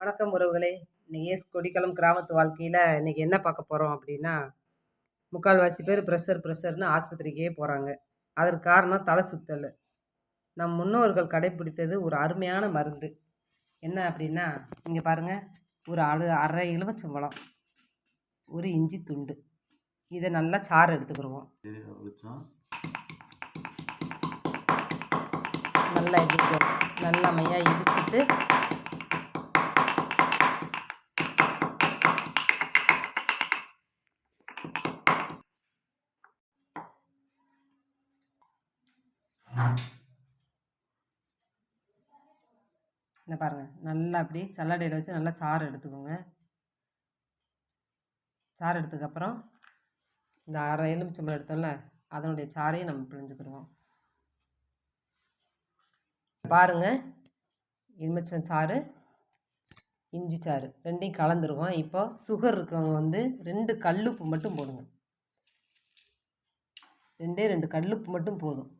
வணக்கம் உறவுகளே. இன்னைக்கு ஏஸ் கொடிக்கலம் கிராமத்து வாழ்க்கையில் இன்றைக்கி என்ன பார்க்க போகிறோம் அப்படின்னா முக்கால்வாசி பேர் ப்ரெஷர் ப்ரெஷர்னு ஆஸ்பத்திரிக்கே போகிறாங்க அதற்கு காரணம் தலை சுத்தல். நம் முன்னோர்கள் கடைப்பிடித்தது ஒரு அருமையான மருந்து. என்ன அப்படின்னா இங்கே பாருங்கள் ஒரு அழு அரை எலுமிச்சம்பழம் ஒரு இஞ்சி துண்டு. இதை நல்லா சாறு எடுத்துக்கிடுவோம் நல்லா எப்படி நல்லா மையாக இடிச்சிட்டு இந்த பாருங்கள் நல்லா அப்படி சல்லடையில் வச்சு நல்லா சாறு எடுத்துக்கோங்க. சாறு எடுத்ததுக்கப்புறம் இந்த அரை எலுமிச்சம்பழம் எடுத்தோம்ல அதனுடைய சாறையும் நம்ம பிழிஞ்சுக்கிடுவோம். பாருங்கள் எலுமிச்சம் சாறு இஞ்சி சாறு ரெண்டையும் கலந்துருவோம். இப்போ சுகர் இருக்கவங்க வந்து ரெண்டு கல்லுப்பு மட்டும் போடுங்க. ரெண்டே ரெண்டு கல்லுப்பு மட்டும் போதும்.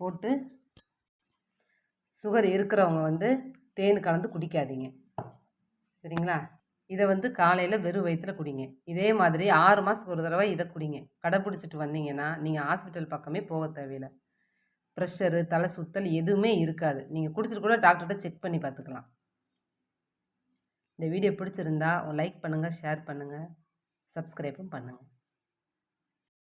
போட்டு சுகர் இருக்கிறவங்க வந்து தேன் கலந்து குடிக்காதீங்க. சரிங்களா? இதை வந்து காலையில் வெறும் வயிற்றில் குடிங்க. இதே மாதிரி ஆறு மாதத்துக்கு ஒரு தடவை இதை குடிங்க. கடைப்பிடிச்சிட்டு வந்தீங்கன்னா நீங்கள் ஹாஸ்பிட்டல் பக்கமே போக தேவையில்லை. ப்ரெஷரு தலை சுத்தல் எதுவுமே இருக்காது. நீங்கள் குடிச்சிட்டு கூட டாக்டர்கிட்ட செக் பண்ணி பார்த்துக்கலாம். இந்த வீடியோ பிடிச்சிருந்தா லைக் பண்ணுங்கள் ஷேர் பண்ணுங்கள் சப்ஸ்கிரைபும் பண்ணுங்கள்